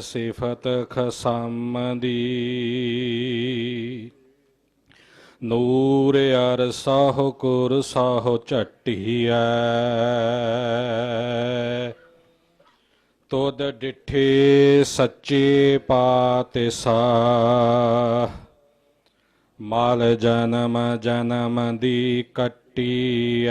ਸਿਫਤ ਖਸਮ ਦੀ ਨੂਰ ਅਰ ਸਾਹੁ ਕੁਰ ਸਾਹੁ ਝਟੀਐ। ਤੁਧ ਡਿਠੇ ਸੱਚੇ ਪਾਤਿਸਾ ਮਾਲ ਜਨਮ ਜਨਮ ਦੀ ਕੱਟੀਐ।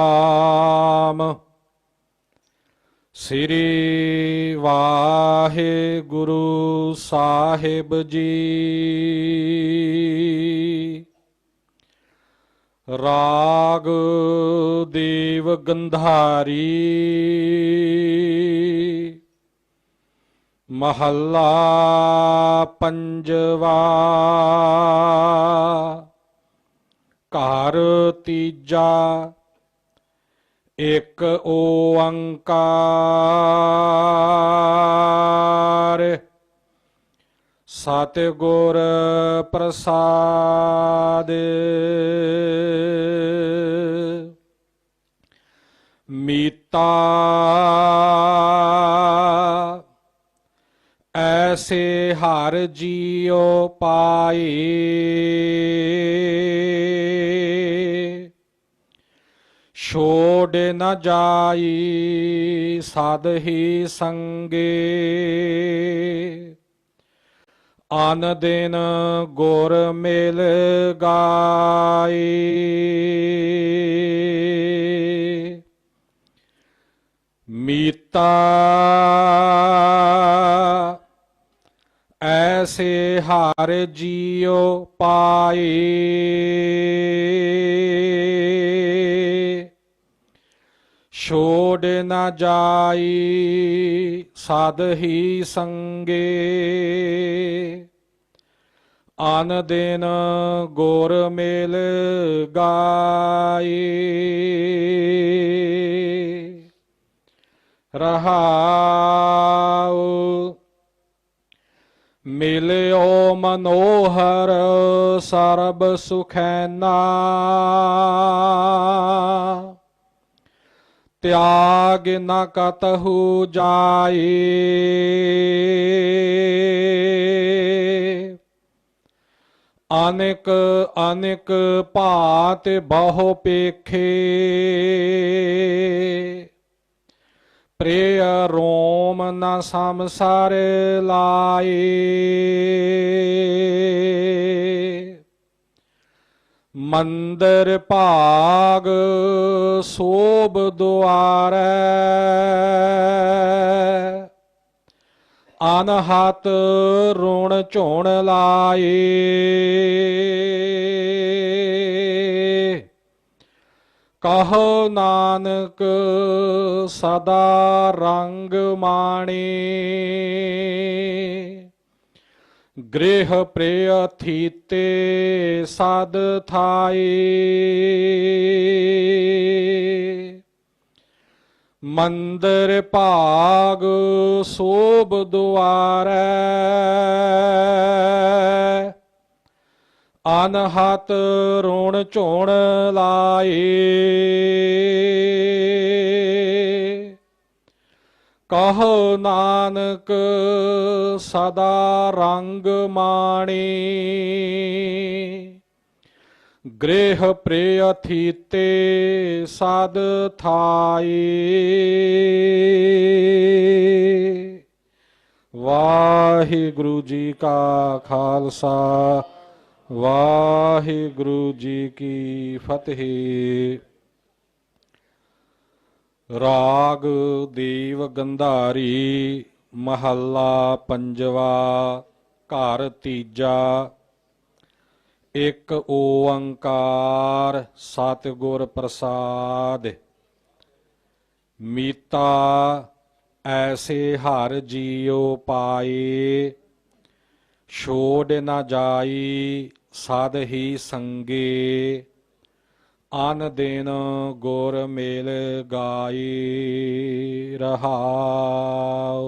ਸ੍ਰੀ ਵਾਹਿਗੁਰੂ ਸਾਹਿਬ ਜੀ। ਰਾਗ ਦੇਵ ਗੰਧਾਰੀ। ਮਹੱਲਾ ਪੰਜਵਾ। ਘਰ ਤੀਜਾ। ਇਕ ਓੰਕਾਰ। ਸਤਿਗੁਰ ਪ੍ਰਸਾਦ। ਮੀਤਾ ਐਸੇ ਹਰ ਜੀਉ ਪਾਏ ਛੋੜ ਨ ਜਾਈ, ਸਦ ਹੀ ਸੰਗੇ। ਆਨ ਦਿਨ ਗੁਰ ਮਿਲ ਗਾਏ ਮੀਤਾ ਐਸੇ ਹਰ ਜੀਉ ਪਾਏ ਛੋੜ ਨਾ ਜਾਈ, ਸਦ ਹੀ ਸੰਗੇ। ਅਨ ਦਿਨ ਗੋਰ ਮੇਲ ਗਾਏ ਰਹਾਉ, ਮਿਲਿਓ ਮਨੋਹਰ ਸਰਬ ਸੁਖੈਨਾ ਤਿਆਗ ਨਾ ਕਤਹੁ ਜਾਏ। ਅਨੇਕ ਅਨੇਕ ਭਾਤ ਬਹੁ ਪੇਖੇ। ਪ੍ਰਿਯ ਰੋਮ ਨ ਸੰਸਾਰ ਲਾਏ। ਮੰਦਰ ਭਾਗ ਸੋਭ ਦੁਆਰੈ। ਅਨਹਤ ਰੁਣ ਝੋਣ ਲਾਏ। ਕਹੋ ਨਾਨਕ ਸਦਾ ਰੰਗ ਮਾਣੇ। ਗ੍ਰਹਿ ਪ੍ਰਿਯ ਥੀਤੇ ਸਾਧ ਥਾਈ ਮੰਦਰ ਭਾਗ ਸੋਭ ਦੁਆਰੈ। ਅਨਹਤ ਰੋਣ ਝੋਣ ਲਾਏ। ਕਹੋ ਨਾਨਕ, ਸਦਾ ਰੰਗ ਮਾਣੇ। ਗ੍ਰਹਿ ਪ੍ਰਿਯਥੀਤੇ ਸਦ ਥਾਏ ਵਾਹਿਗੁਰੂ ਜੀ ਕਾ ਖਾਲਸਾ, ਵਾਹਿਗੁਰੂ ਜੀ ਕੀ ਫਤਿਹ। ਰਾਗ ਦੇਵ ਗੰਧਾਰੀ, ਮਹੱਲਾ ਪੰਜਵਾ, ਘਰ ਤੀਜਾ। ਇੱਕ ਓੰਕਾਰ ਸਤਿਗੁਰ ਪ੍ਰਸਾਦ। ਮੀਤਾ, ਐਸੇ ਹਰ ਜੀਉ ਪਾਏ। ਛੋੜ ਨਾ ਜਾਈ ਸਦ ਹੀ ਸੰਗੇ। ਅਨ ਦਿਨ ਗੁਰ ਮੇਲ ਗਾਈ ਰਹਾਉ।